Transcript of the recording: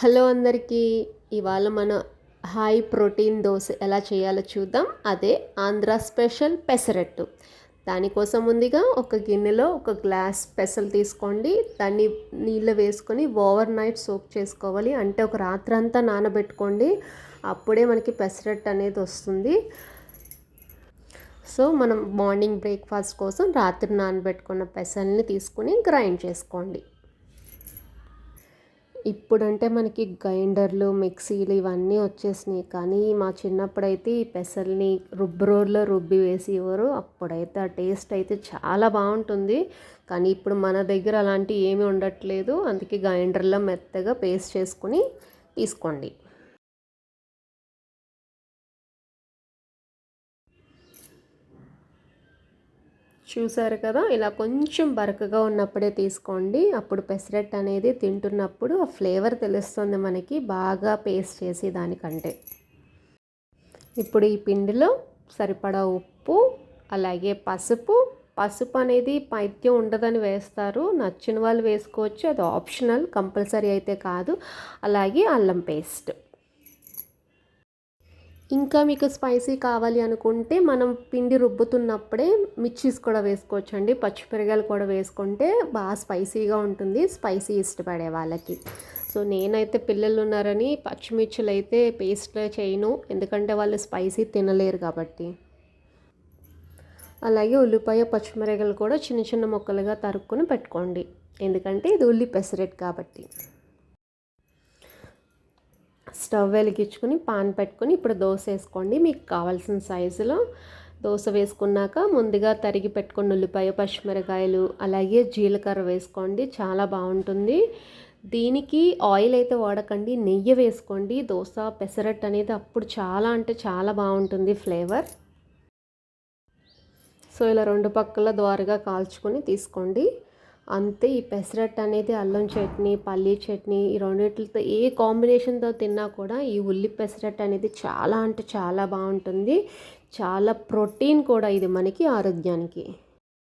Hello అందరికీ ఇవాళ మన హై ప్రోటీన్ దోశ ఎలా చేయాలో చూద్దాం. అదే ఆంధ్ర స్పెషల్ పెసరట్టు. దానికోసం ముందుగా ఒక గిన్నెలో ఒక గ్లాస్ పెసలు తీసుకోండి. దాన్ని నీళ్ళు వేసుకొని ఓవర్ నైట్ సోక్ చేసుకోవాలి. అంటే ఒక రాత్రి అంతా నానబెట్టుకోండి. అప్పుడే మనకి పెసరట్టు అనేది వస్తుంది. సో మనం మార్నింగ్ బ్రేక్ఫాస్ట్ కోసం రాత్రి నానబెట్టుకున్న పెసల్ని తీసుకుని గ్రైండ్ చేసుకోండి. ఇప్పుడంటే మనకి గ్రైండర్లు మిక్సీలు ఇవన్నీ వచ్చేసినాయి. కానీ మా చిన్నప్పుడైతే ఈ పెసల్ని రుబ్బరోల్లో రుబ్బి వేసి ఇవ్వరు అప్పుడైతే ఆ టేస్ట్ అయితే చాలా బాగుంటుంది. కానీ ఇప్పుడు మన దగ్గర అలాంటివి ఏమీ ఉండట్లేదు. అందుకే గ్రైండర్లో మెత్తగా పేస్ట్ చేసుకుని తీసుకోండి. చూసారు కదా ఇలా కొంచెం బరకగా ఉన్నప్పుడే తీసుకోండి. అప్పుడు పెసరెట్ అనేది తింటున్నప్పుడు ఆ ఫ్లేవర్ తెలుస్తుంది మనకి బాగా పేస్ట్ చేసి దానికంటే. ఇప్పుడు ఈ పిండిలో సరిపడా ఉప్పు అలాగే పసుపు. పసుపు అనేది పైత్యం ఉండదని వేస్తారు. నచ్చిన వాళ్ళు వేసుకోవచ్చు. అది ఆప్షనల్ కంపల్సరీ అయితే కాదు. అలాగే అల్లం పేస్ట్. ఇంకా మీకు స్పైసీ కావాలి అనుకుంటే మనం పిండి రుబ్బుతున్నప్పుడే మిర్చీస్ కూడా వేసుకోవచ్చు అండి పచ్చిమిరకాయలు కూడా వేసుకుంటే బాగా స్పైసీగా ఉంటుంది. స్పైసీ ఇష్టపడే వాళ్ళకి. సో నేనైతే పిల్లలు ఉన్నారని పచ్చిమిర్చిలు అయితే పేస్ట్లో చేయను. ఎందుకంటే వాళ్ళు స్పైసీ తినలేరు కాబట్టి. అలాగే ఉల్లిపాయ పచ్చిమిరగాయలు కూడా చిన్న చిన్న ముక్కలుగా తరుక్కుని పెట్టుకోండి. ఎందుకంటే ఇది ఉల్లి పెసరెట్ కాబట్టి. స్టవ్ వెలిగించుకుని పాన్ పెట్టుకుని ఇప్పుడు దోశ వేసుకోండి. మీకు కావాల్సిన సైజులో దోశ వేసుకున్నాక ముందుగా తరిగి పెట్టుకున్న ఉల్లిపాయ పచ్చిమిరకాయలు అలాగే జీలకర్ర వేసుకోండి. చాలా బాగుంటుంది. దీనికి ఆయిల్ అయితే వాడకండి. నెయ్యి వేసుకోండి. దోశ పెసరట్ అనేది అప్పుడు చాలా అంటే చాలా బాగుంటుంది ఫ్లేవర్. సో ఇలా రెండు పక్కల ద్వారగా కాల్చుకొని తీసుకోండి. అంతే ఈ పెసరట్ అనేది అల్లం చట్నీ పల్లీ చట్నీ ఈ రెండింటితో ఏ కాంబినేషన్తో తిన్నా కూడా ఈ ఉల్లి పెసరట్ అనేది చాలా అంటే చాలా బాగుంటుంది. చాలా ప్రోటీన్ కూడా ఇది మనకి ఆరోగ్యానికి.